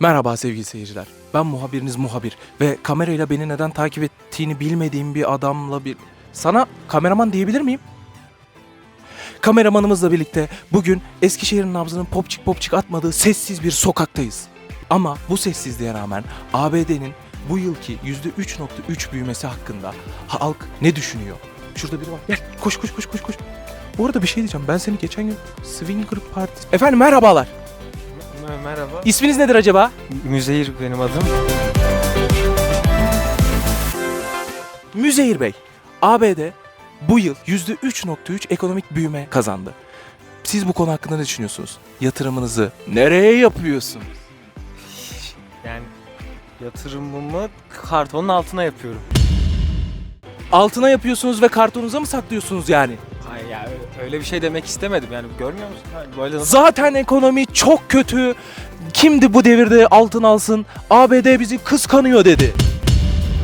Merhaba sevgili seyirciler. Ben muhabiriniz muhabir ve kamerayla beni neden takip ettiğini bilmediğim bir adamla bir... Sana kameraman diyebilir miyim? Kameramanımızla birlikte bugün Eskişehir'in nabzının popçik popçik atmadığı sessiz bir sokaktayız. Ama bu sessizliğe rağmen ABD'nin bu yılki %3.3 büyümesi hakkında halk ne düşünüyor? Şurada biri var. Gel koş koş koş koş koş. Bu arada bir şey diyeceğim. Ben seni geçen gün Swinger Party... Efendim merhabalar. Merhaba. İsminiz nedir acaba? Müzeyir benim adım. Müzeyir Bey, ABD bu yıl %3.3 ekonomik büyüme kazandı. Siz bu konu hakkında ne düşünüyorsunuz? Yatırımınızı nereye yapıyorsunuz? Yani yatırımımı kartonun altına yapıyorum. Altına yapıyorsunuz ve kartonunuza mı saklıyorsunuz yani? Hayır ya ö- öyle bir şey demek istemedim yani görmüyor musun? Böyle nasıl? Zaten ekonomi çok kötü. Kimdi bu devirde altın alsın? ABD bizi kıskanıyor dedi.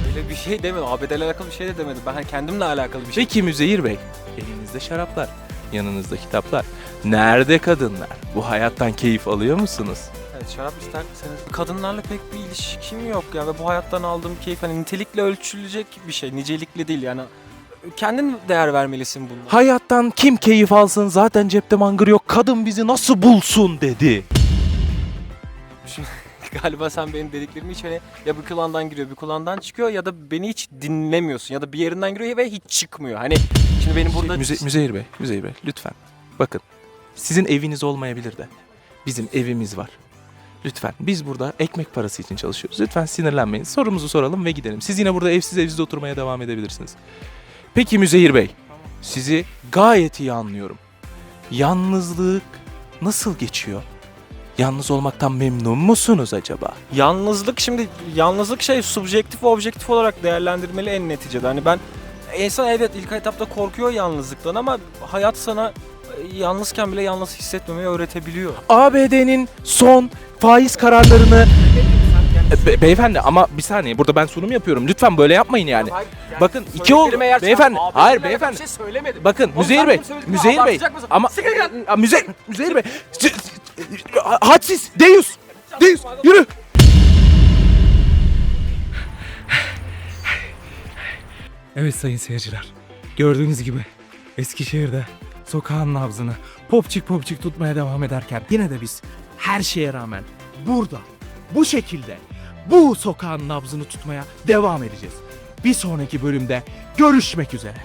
Öyle bir şey demedim. ABD ile alakalı bir şey de demedim. Ben hani kendimle alakalı bir şey. Peki Müzeyir Bey, elinizde şaraplar, yanınızda kitaplar. Nerede kadınlar? Bu hayattan keyif alıyor musunuz? Evet, şarap ister misiniz? Kadınlarla pek bir ilişkim yok ya ve bu hayattan aldığım keyif hani nitelikle ölçülecek bir şey. Nicelikle değil yani. Kendin değer vermelisin bunlara. Hayattan kim keyif alsın zaten cepte mangır yok kadın bizi nasıl bulsun dedi. Şimdi galiba sen benim dediklerimi hiç hani ya bir kulağından giriyor bir kulağından çıkıyor ya da beni hiç dinlemiyorsun ya da bir yerinden giriyor ve hiç çıkmıyor. Hani şimdi benim burada Müze, Müzeyir Bey, Müzeyir Bey lütfen. Bakın sizin eviniz olmayabilir de bizim evimiz var. Lütfen biz burada ekmek parası için çalışıyoruz. Lütfen sinirlenmeyin. Sorumuzu soralım ve gidelim. Siz yine burada evsiz evsiz oturmaya devam edebilirsiniz. Peki Müzeyir Bey, sizi gayet iyi anlıyorum. Yalnızlık nasıl geçiyor? Yalnız olmaktan memnun musunuz acaba? yalnızlık şimdi yalnızlık şey subjektif ve objektif olarak değerlendirmeli en neticede. Hani ben insan evet ilk etapta korkuyor yalnızlıktan ama hayat sana e, yalnızken bile yalnız hissetmemeyi öğretebiliyor. ABD'nin son faiz kararlarını... Be- beyefendi ama bir saniye burada ben sunum yapıyorum. Lütfen böyle yapmayın yani. Bakın iki oldu. Beyefendi. Hayır beyefendi. şey söylemedim. Bakın Müzeyir Bey. Müzeyir Bey. Ama Aa, Müze Müzeyir Bey. Hadsiz. Deus. Deus. Yürü. Evet sayın seyirciler. Gördüğünüz gibi Eskişehir'de sokağın nabzını popçik popçik tutmaya devam ederken yine de biz her şeye rağmen burada bu şekilde bu sokağın nabzını tutmaya devam edeceğiz. Bir sonraki bölümde görüşmek üzere.